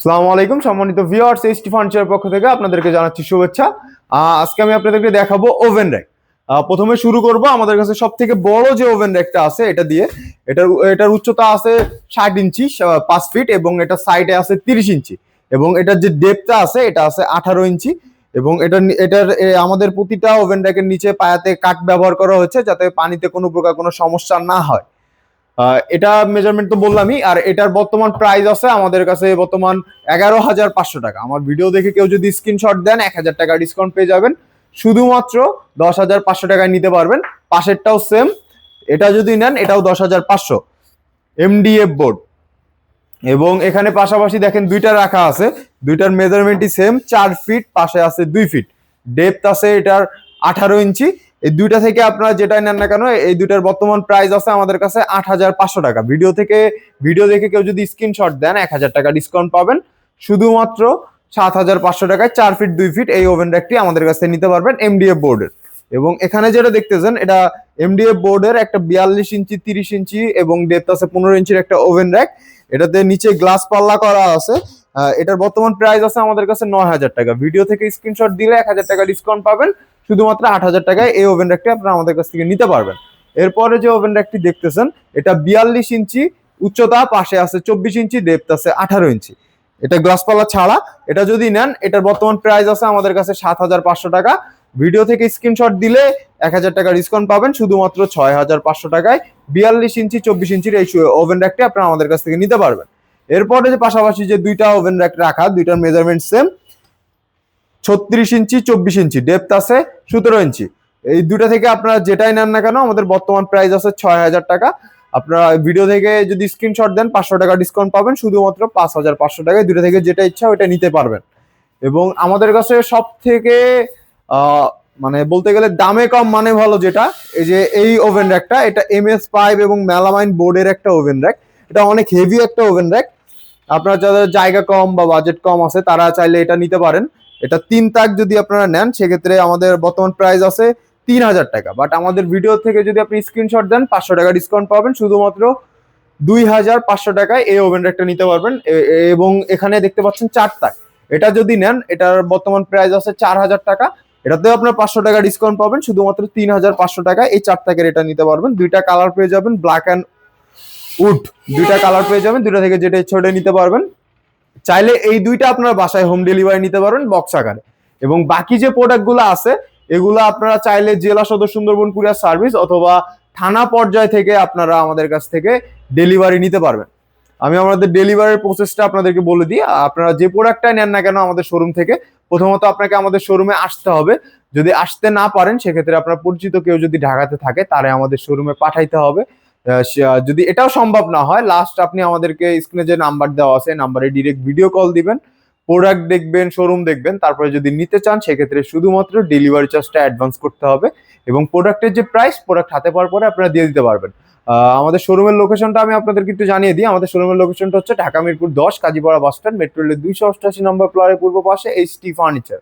আসসালামু আলাইকুম, সম্মানিত ভিউয়ার্স এইচটি ফার্নিচারের পক্ষ থেকে আপনাদেরকে জানাচ্ছি শুভেচ্ছা। আজকে আমি আপনাদেরকে দেখাবো ওভেন র্যাক প্রথমে শুরু করব, আমাদের কাছে সব থেকে বড় যে ওভেন র্যাকটা আছে, এটা দিয়ে, এটার এটার উচ্চতা আছে ষাট ইঞ্চি পাঁচ ফিট এবং এটা সাইডে আছে তিরিশ ইঞ্চি। এবং এটার যে ডেপটা আছে, এটা আছে আঠারো ইঞ্চি। এবং এটার নি- এটার আমাদের প্রতিটা ওভেন র্যাকের নিচে পায়াতে কাঠ ব্যবহার করা হয়েছে, যাতে পানিতে কোনো প্রকার কোনো সমস্যা না হয়। এটা মেজারমেন্ট তো বললামই, আর এটার বর্তমান প্রাইস আছে আমাদের কাছে বর্তমান এগারো হাজার পাঁচশো টাকা। আমার ভিডিও দেখে কেউ যদি স্ক্রিনশট দেন, এক হাজার টাকা ডিসকাউন্ট পেয়ে যাবেন। শুধুমাত্র দশ হাজার পাঁচশো টাকায় নিতে পারবেন। পাশেরটাও সেম এটা যদি নেন, এটাও দশ হাজার পাঁচশো। এমডিএফ বোর্ড এবং এখানে পাশাপাশি দেখেন দুইটা রাখা আছে। দুইটার মেজারমেন্টই সেম চার ফিট পাশে আছে দুই ফিট ডেপথ আছে এটার আঠারো ইঞ্চি। এই দুইটা থেকে আপনারা যেটাই নেন না কেন, এই দুইটার বর্তমান প্রাইস আছে আমাদের কাছে আট হাজার পাঁচশো টাকা। ভিডিও থেকে ভিডিও দেখে কেউ যদি স্ক্রিনশট দেন, এক হাজার টাকা ডিসকাউন্ট পাবেন। শুধুমাত্র সাত হাজার পাঁচশো টাকায় চার ফিট দুই ফিট এই ওভেন র্যাকটি আমাদের কাছে নিতে পারবেন এমডিএফ বোর্ডের এবং এখানে যেটা দেখতেছেন, এটা এমডিএফ বোর্ডের একটা বিয়াল্লিশ ইঞ্চি, তিরিশ ইঞ্চি এবং ডেপথ আছে পনেরো ইঞ্চির একটা ওভেন র্যাক এটাতে নিচে গ্লাস পাল্লা করা আছে। এটার বর্তমান প্রাইস আছে আমাদের কাছে নয় হাজার টাকা। ভিডিও থেকে স্ক্রিনশট দিলে এক হাজার টাকা ডিসকাউন্ট পাবেন। শুধুমাত্র আট হাজার টাকায় এই ওভেন র্যাকটি আপনারা আমাদের কাছ থেকে নিতে পারবেন। এরপরে যে ওভেন র্যাকটি দেখতেছেন, এটা বিয়াল্লিশ ইঞ্চি উচ্চতা, পাশে আছে চব্বিশ ইঞ্চি ডেপথ আছে আঠারো ইঞ্চি। এটা গ্লাস পাল্লা ছাড়া, এটা যদি নেন, এটার বর্তমান প্রাইস আছে আমাদের কাছে সাত হাজার পাঁচশো টাকা। ভিডিও থেকে স্ক্রিনশট দিলে এক হাজার টাকা ডিসকাউন্ট পাবেন, শুধুমাত্র ছয় হাজার পাঁচশো টাকায়। বিয়াল্লিশ ইঞ্চি, চব্বিশ ইঞ্চির এই ওভেন র্যাকটি আপনারা আমাদের কাছ থেকে নিতে পারবেন। এরপরে যে পাশাপাশি যে দুইটা ওভেন র্যাক রাখা দুইটার মেজারমেন্ট সেম ছত্রিশ ইঞ্চি, চব্বিশ ইঞ্চি ডেপথ আছে সতেরো ইঞ্চি। এই দুটা থেকে আপনারা যেটাই নেন না কেন, আমাদের বর্তমান প্রাইস আছে ছয় হাজার টাকা। আপনারা ভিডিও থেকে যদি স্ক্রিনশট দেন, পাঁচশো টাকা ডিসকাউন্ট পাবেন, শুধুমাত্র পাঁচ হাজার পাঁচশো টাকায় দুটো থেকে যেটা ইচ্ছা ওইটা নিতে পারবেন। এবং আমাদের কাছে সব থেকে মানে বলতে গেলে দামে কম মানে ভালো যেটা, এই যে এই ওভেন র্যাকটা এটা এম এস পাইপ এবং মেলামাইন বোর্ডের একটা ওভেন র্যাক এটা অনেক হেভি একটা ওভেন র্যাক আপনার যাদের জায়গা কম বা বাজেট কম আছে, তারা চাইলে এটা নিতে পারেন। এটা তিন তাক যদি আপনারা নেন, সেক্ষেত্রে আমাদের বর্তমান প্রাইস আছে তিন হাজার টাকা। বাট আমাদের ভিডিও থেকে যদি আপনি স্ক্রিনশট দেন, পাঁচশো টাকা ডিসকাউন্ট পাবেন। শুধুমাত্র দুই হাজার পাঁচশো টাকায় এই ওভেন র্যাকটা নিতে পারবেন। এবং এখানে দেখতে পাচ্ছেন চার তাক। এটা যদি নেন, এটার বর্তমান প্রাইস আছে চার হাজার টাকা। এটাতেও আপনার পাঁচশো টাকা ডিসকাউন্ট পাবেন। শুধুমাত্র তিন হাজার পাঁচশো টাকায় এই চার তাকের এটা নিতে পারবেন। দুইটা কালার পেয়ে যাবেন ব্ল্যাক অ্যান্ড উড, দুইটা কালার পেয়ে যাবেন। দুইটা থেকে যেটা ইচ্ছে ওটা নিতে পারবেন। চাইলে এই দুইটা আপনারা বাসায় হোম ডেলিভারি নিতে পারবেন বক্স আকারে। এবং বাকি যে প্রোডাক্টগুলো আছে, এগুলো আপনারা চাইলে জেলা সদর সুন্দরবন কুরিয়ার সার্ভিস অথবা থানা পর্যায় থেকে আপনারা আমাদের কাছ থেকে ডেলিভারি নিতে পারবেন। আমি আমাদের ডেলিভারির প্রসেসটা আপনাদেরকে বলে দিই। আপনারা যে প্রোডাক্টটাই নেন না কেন আমাদের শোরুম থেকে, প্রথমত আপনাকে আমাদের শোরুমে আসতে হবে। যদি আসতে না পারেন, সেক্ষেত্রে আপনার পরিচিত কেউ যদি ঢাকাতে থাকে, তারে আমাদের শোরুমে পাঠাইতে হবে। যদি এটাও সম্ভব না হয় লাস্ট আপনি আমাদেরকে স্ক্রিনে যে নাম্বার দেওয়া আছে নাম্বারে ডিরেক্ট ভিডিও কল দিবেন প্রোডাক্ট দেখবেন শোরুম দেখবেন, তারপরে যদি নিতে চান, সেক্ষেত্রে শুধুমাত্র ডেলিভারি চার্জটা অ্যাডভান্স করতে হবে এবং প্রোডাক্টের যে প্রাইস প্রোডাক্ট হাতে পাওয়ার পরে আপনারা দিয়ে দিতে পারবেন। আমাদের শোরুমের লোকেশনটা আমি আপনাদেরকে একটু জানিয়ে দিই। আমাদের শোরুমের লোকেশনটা হচ্ছে ঢাকা মিরপুর দশ, কাজীপাড়া বাস স্ট্যান্ড মেট্রো রেলের দুইশো অষ্টাশি নম্বর ফ্লোরের পূর্ব পাশে এইচ টি ফার্নিচার